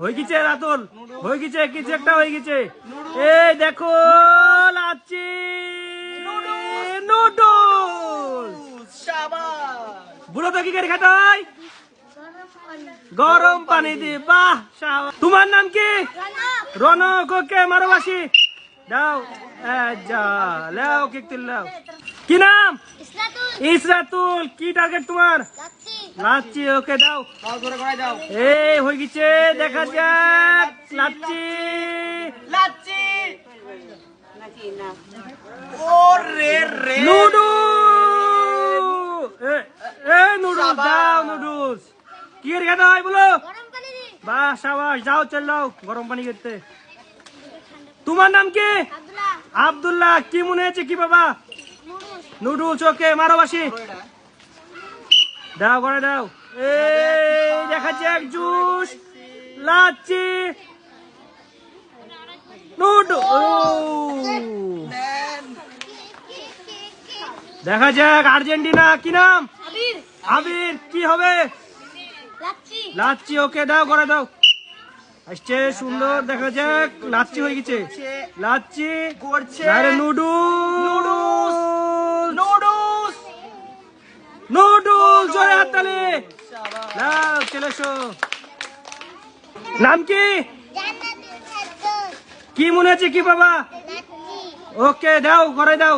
হয়ে গেছে রাতুল হয়ে গেছে কিছু একটা হয়ে গেছে। এই দেখো লাচ্ছি। নুডলস। বুড়ো তো কি করে হয়? গরম পানি দিয়ে বাহ তোমার নাম কি? রনক ওকে মারবাসী দাও লাও কেক তুল লাও। কি নাম? ইসরাতুল। কি টার্গেট তোমার? লাচ্ছি ওকে দাও। এই হয়ে গেছে দেখা যাক। লাচ্ছি লাচ্ছি ও রে রে। নুডু! এ নুডলস দাও নুডলস কি এর খেতে হয় বলো। বাহ সাবাস যাও চল যাও গরম পানি করতে তোমার নাম কি? আব্দুল্লাহ। কি মনে হয়েছে কি বাবা? নুডুলস ওকে মারো বাসি দাও করে দাও। এই দেখা যাক জুস। লাচ্ছি। নুডু। দেখা যাক আর্জেন্টিনা। কি নাম? আবির। কি হবে? লাচ্ছি। ওকে দাও করে দাও। আসছে সুন্দর। দেখা যাক লাচ্ছি হয়ে গেছে। লাচ্ছি। করছে। আরে নুডু নুডলস। নুডলস নুডুল জয় হাততালি লাও নাম কি? কি মনে আছে কি বাবা? ওকে, দাও করে দাও।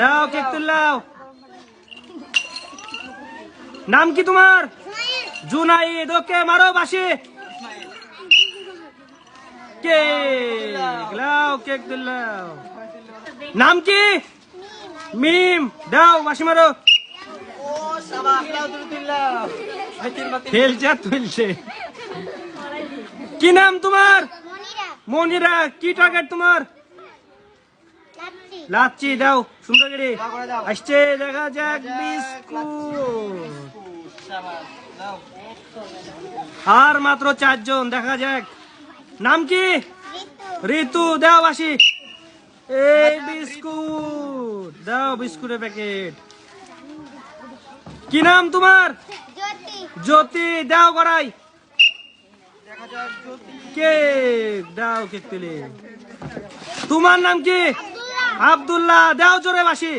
দাও কেক তুললাও নাম কি তোমার? জুনাইদ। ওকে, মারো বাসি কেক, লাও, কেক নাম কি? মিম। দাও বাসি মারো ও সাবাস দাও তুমি দিলাম এই তিন বাতি খেলছে তুলছে। কি নাম তোমার? মনিরা। কি টার্গেট তোমার? লাচ্ছি। দাও সুন্দর করে। আসছে দেখা যাক বিস্কুট। আর মাত্র চারজন দেখা যাক। নাম কি? ঋতু। দাও বাসি। এই বিস্কুট দাও বিস্কুটের প্যাকেট কি নাম তোমার? জ্যোতি। দাও জ্যোতি কেক দাও কেক তুলে। তোমার নাম কি? আব্দুল্লাহ। দাও জোরে বাসি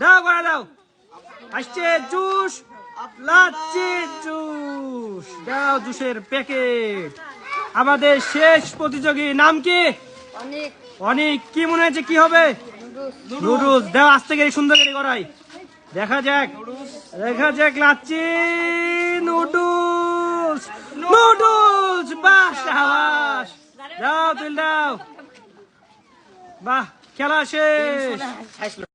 দাও করা দাও। আসছে জুস লাচ্ছি জুস। দাও জুসের প্যাকেট। আমাদের শেষ প্রতিযোগী নাম কি? অনেক। কি মনে হচ্ছে কি হবে? নুডলস। দাও আস্তে করে সুন্দর করে করাই দেখা যাক দেখা যাক লাচ্ছি। নুডলস নুডলস, বাহ, সাবাস। দাও, তুল দাও। বাহ, খেলা শেষ।